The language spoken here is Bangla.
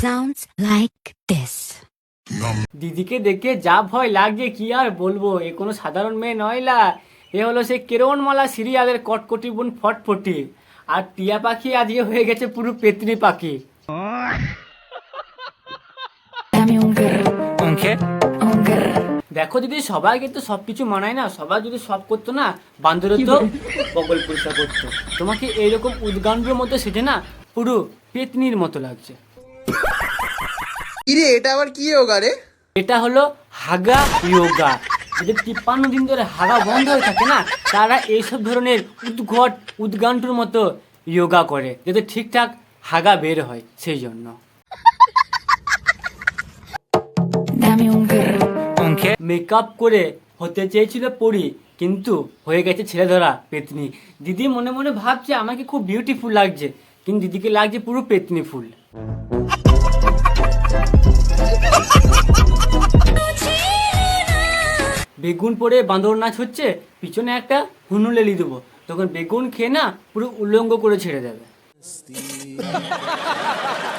sounds like this. দিদিকে দেখে যা ভয় লাগছে কি আর বলব? এ কোনো সাধারণ মেয়ে নয়লা এ হলো সেই কেরণমালা সিরিয়ালের কটকটি বোন ফটফটি। আর টিয়া পাখি আজকে হয়ে গেছে পুরো পেতনি পাখি. দেখো দিদি সবাই কিন্তু সবকিছু মানায় না। সবাই যদি সব করতো না বান্দর তো বগল পরিষ্কার করতো। তোমাকে এইরকম উদ্গান্ডের মধ্যে সেজে না পুরো পেতনির মতো লাগছে। কিরে এটা আবার কি যোগা রে? এটা হলো হাগা ইয়োগা যাদের তিপ্পান্ন দিন ধরে হাগা বন্ধ হয়ে থাকে না? তারা এইসব ধরনের উদ্ঘট উদ্গান্টুর মতো যোগা করে যাতে ঠিকঠাক হাগা বের হয় সেই জন্য। মেকআপ করে হতে চেয়েছিল পরি কিন্তু হয়ে গেছে ছেলে ধরা পেতনি। দিদি মনে মনে ভাবছে আমাকে খুব বিউটিফুল লাগছে। কিন্তু দিদিকে লাগছে পুরো পেতনি ফুল। বেগুন পরে বাঁদর নাচ হচ্ছে, পিছনে একটা হুনু লেলি দেবো। তখন বেগুন খেয়ে না পুরো উল্লঙ্গ করে ছেড়ে দেবে।